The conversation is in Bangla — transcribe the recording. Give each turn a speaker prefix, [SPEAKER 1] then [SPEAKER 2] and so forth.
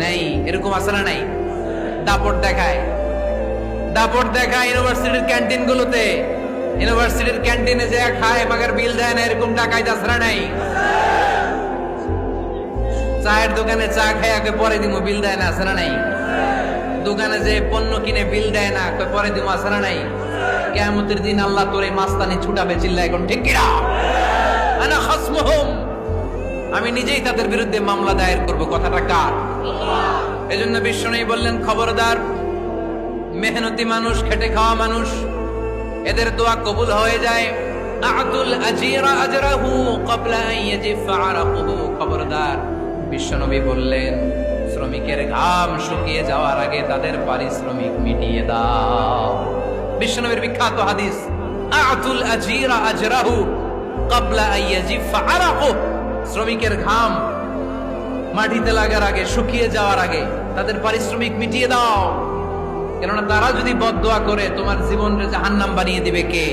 [SPEAKER 1] নাই, এরকম আছে না নাই? দাপট দেখায়। দাপট দেখায় ইউনিভার্সিটির ক্যান্টিন গুলোতে ইউনিভার্সিটির ক্যান্টিনে যে খায় মাগার বিল দেয় না, এরকম টাকাই দাসরা নাই? চায়ের দোকানে চা খায় আগে পরে দিমু, বিল দেয় না না নাই? দোকানে যে পণ্য কিনে বিল দেয় না পরে আছে না নাই? কিয়ামতের দিন আল্লাহ তোরে মাস্তানি ছুটাবে চিল্লা এখন ঠিক কিনা? আনা খাসমুহুম। আমি নিজেই তাদের বিরুদ্ধে মামলা দায়ের করব। কথাটা কার? এজন্য বিশ্বনবী বললেন, খবরদার, মেহনতি মানুষ, খেটে খাওয়া মানুষ, এদের দোয়া কবুল হয়ে যায়। আতুল আজিরা খবরদার, বিশ্বনবী বললেন, শ্রমিকের ঘাম শুকিয়ে যাওয়ার আগে তাদের পারিশ্রমিক মিটিয়ে দাও। বিশ্বনবীর বিখ্যাত হাদিস আতুল আজিরা শ্রমিকের ঘাম মাটিতে লাগার আগে, শুকিয়ে যাওয়ার আগে তাদের পারিশ্রমিক মিটিয়ে দাও। কেননা তারা যদি বদয়া করে, তোমার জীবনকে জাহান্নাম বানিয়ে দিবে কে?